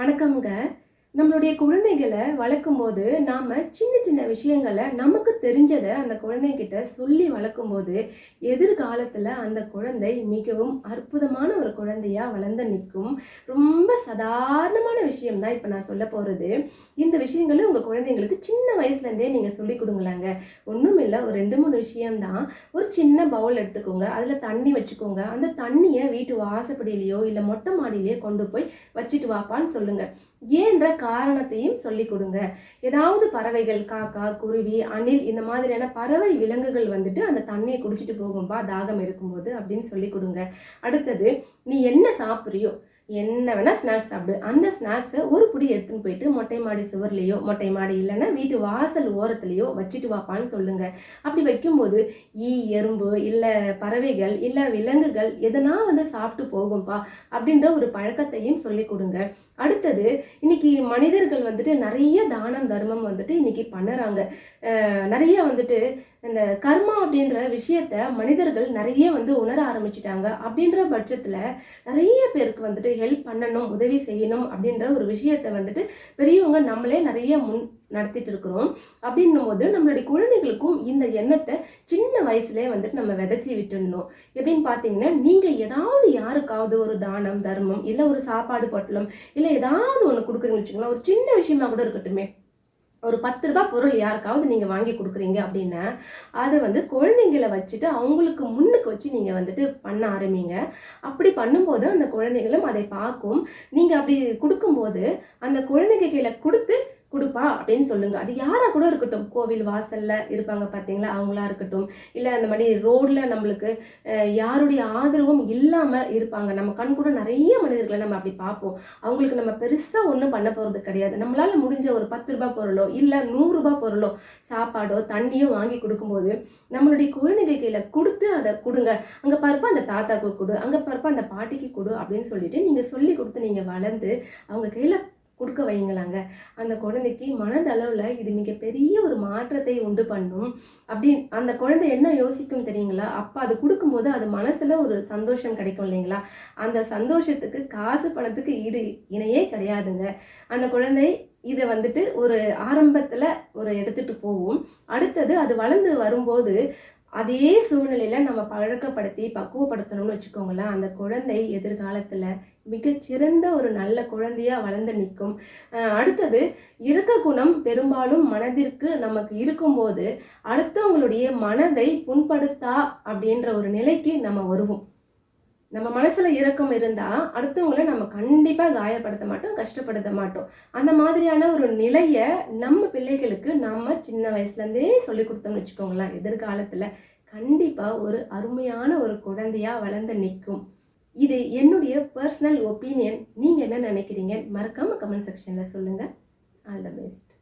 வணக்கம்ங்க. நம்மளுடைய குழந்தைகளை வளர்க்கும்போது நாம் சின்ன சின்ன விஷயங்களை நமக்கு தெரிஞ்சதை அந்த குழந்தைகிட்ட சொல்லி வளர்க்கும்போது எதிர்காலத்தில் அந்த குழந்தை மிகவும் அற்புதமான குழந்தையாக வளர்ந்து நிற்கும் ரொம்ப சாதாரணமான விஷயம் தான் இப்போ நான் சொல்ல போகிறது இந்த விஷயங்களை உங்கள் குழந்தைங்களுக்கு சின்ன வயசுலேருந்தே நீங்கள் சொல்லி கொடுங்களாங்க ஒன்றும் இல்லை ஒரு ரெண்டு மூணு விஷயம்தான். ஒரு சின்ன பவுல் எடுத்துக்கோங்க அதில் தண்ணி வச்சுக்கோங்க. அந்த தண்ணியை வீட்டு வாசப்படியிலையோ இல்லை மொட்டை மாடியிலையோ கொண்டு போய் வச்சுட்டு வாப்பான்னு சொல்லுங்கள் ஏன்ற காரணத்தையும் சொல்லி கொடுங்க. ஏதாவது பறவைகள் காக்கா குருவி அணில் இந்த மாதிரியான பறவை விலங்குகள் வந்துட்டு அந்த தண்ணியை குடிச்சிட்டு போகும்பா தாகம் இருக்கும்போது அப்படின்னு சொல்லி கொடுங்க. அடுத்தது நீ என்ன சாப்பிட்றியோ என்ன வேணால் ஸ்நாக்ஸ் சாப்பிடு. அந்த ஸ்நாக்ஸை ஒரு புடி எடுத்துன்னு போயிட்டு மொட்டை மாடி சுவர்லேயோ மொட்டை மாடி இல்லைன்னா வீட்டு வாசல் ஓரத்துலேயோ வச்சுட்டு வாப்பான்னு சொல்லுங்க. அப்படி வைக்கும்போது ஈ எறும்பு இல்லை பறவைகள் இல்லை விலங்குகள் எதனா வந்து சாப்பிட்டு போகும்பா அப்படின்ற ஒரு பழக்கத்தையும் சொல்லி கொடுங்க. அடுத்தது இன்னைக்கு மனிதர்கள் வந்துட்டு நிறைய தானம் தர்மம் வந்துட்டு இன்னைக்கு பண்ணுறாங்க. நிறைய வந்துட்டு இந்த கர்மா அப்படின்ற விஷயத்த மனிதர்கள் நிறைய வந்து உணர ஆரம்பிச்சிட்டாங்க. அப்படின்ற பட்சத்தில் நிறைய பேருக்கு வந்துட்டு ஹெல்ப் பண்ணணும் உதவி செய்யணும் அப்படின்ற ஒரு விஷயத்த வந்துட்டு பெரியவங்க நம்மளே நிறைய முன் நடத்திட்டு இருக்கிறோம். அப்படின்னும் போது நம்மளுடைய குழந்தைகளுக்கும் இந்த எண்ணத்தை சின்ன வயசுலேயே வந்துட்டு நம்ம விதைச்சி விட்டுடணும். எப்படின்னு பார்த்தீங்கன்னா நீங்கள் ஏதாவது யாருக்காவது ஒரு தானம் தர்மம் இல்லை ஒரு சாப்பாடு பொட்டலம் இல்லை ஏதாவது ஒன்று கொடுக்குறீங்கன்னு வச்சுக்கோங்களேன் ஒரு சின்ன விஷயமா கூட இருக்கட்டுமே ஒரு பத்து ரூபாய் பொருள் யாருக்காவது நீங்கள் வாங்கி கொடுக்குறீங்க அப்படின்னா அதை வந்து குழந்தைங்களை வச்சுட்டு அவங்களுக்கு முன்னுக்கு வச்சு நீங்கள் வந்துட்டு பண்ண ஆரம்பிங்க. அப்படி பண்ணும்போது அந்த குழந்தைகளும் அதை பார்க்கும். நீங்கள் அப்படி கொடுக்கும்போது அந்த குழந்தைங்க கீழே கொடுத்து கொடுப்பா அப்படின்னு சொல்லுங்க. அது யாரா கூட இருக்கட்டும். கோவில் வாசல்ல இருப்பாங்க பார்த்தீங்களா அவங்களா இருக்கட்டும். இல்லை அந்த மாதிரி ரோட்ல நம்மளுக்கு யாருடைய ஆதரவும் இல்லாம இருப்பாங்க. நம்ம கண் கூட நிறைய மனிதர்களை நம்ம அப்படி பார்ப்போம். அவங்களுக்கு நம்ம பெருசா ஒன்றும் பண்ண போறது கிடையாது. நம்மளால முடிஞ்ச ஒரு பத்து ரூபாய் பொருளோ இல்லை நூறுரூபா பொருளோ சாப்பாடோ தண்ணியோ வாங்கி கொடுக்கும்போது நம்மளுடைய குழந்தைங்க கையில் கொடுத்து அதை கொடுங்க. அங்க பருப்பா அந்த தாத்தாவுக்கு கொடு. அங்க பருப்பா அந்த பாட்டிக்கு கொடு அப்படின்னு சொல்லிட்டு நீங்க சொல்லி கொடுத்து நீங்க வளர்ந்து அவங்க கையில கொடுக்க வைங்களாங்க. அந்த குழந்தைக்கு மனதளவில் இது மிகப்பெரிய ஒரு மாற்றத்தை உண்டு பண்ணும். அப்படி அந்த குழந்தை என்ன யோசிக்கும் தெரியுங்களா? அப்போ அது கொடுக்கும்போது அது மனசில் ஒரு சந்தோஷம் கிடைக்கும் இல்லைங்களா? அந்த சந்தோஷத்துக்கு காசு பணத்துக்கு ஈடு இணையே கிடையாதுங்க. அந்த குழந்தை இதை வந்துட்டு ஒரு ஆரம்பத்தில் ஒரு எடுத்துகிட்டு போகும். அடுத்தது அது வளர்ந்து வரும்போது அதே சூழ்நிலையில் நம்ம பழக்கப்படுத்தி பக்குவப்படுத்தணும்னு வச்சுக்கோங்களேன். அந்த குழந்தை எதிர்காலத்தில் மிகச்சிறந்த ஒரு நல்ல குழந்தையாக வளர்ந்து நிற்கும். அடுத்தது இருக்க குணம் பெரும்பாலும் மனதிற்கு நமக்கு இருக்கும்போது அடுத்தவங்களுடைய மனதை புண்படுத்தா அப்படின்ற ஒரு நிலைக்கு நம்ம வருவோம். நம்ம மனசில் இரக்கம் இருந்தால் அடுத்தவங்களை நம்ம கண்டிப்பாக காயப்படுத்த மாட்டோம் கஷ்டப்படுத்த மாட்டோம். அந்த மாதிரியான ஒரு நிலையை நம்ம பிள்ளைகளுக்கு நம்ம சின்ன வயசுலேருந்தே சொல்லி கொடுத்தோம்னு வச்சுக்கோங்களேன். எதிர்காலத்தில் கண்டிப்பாக ஒரு அருமையான ஒரு குழந்தையாக வளர்ந்து நிற்கும் இது என்னுடைய பர்சனல் ஒப்பீனியன் நீங்கள் என்ன நினைக்கிறீங்க மறக்காம கமெண்ட் செக்ஷனில் சொல்லுங்கள் ஆல் த பெஸ்ட்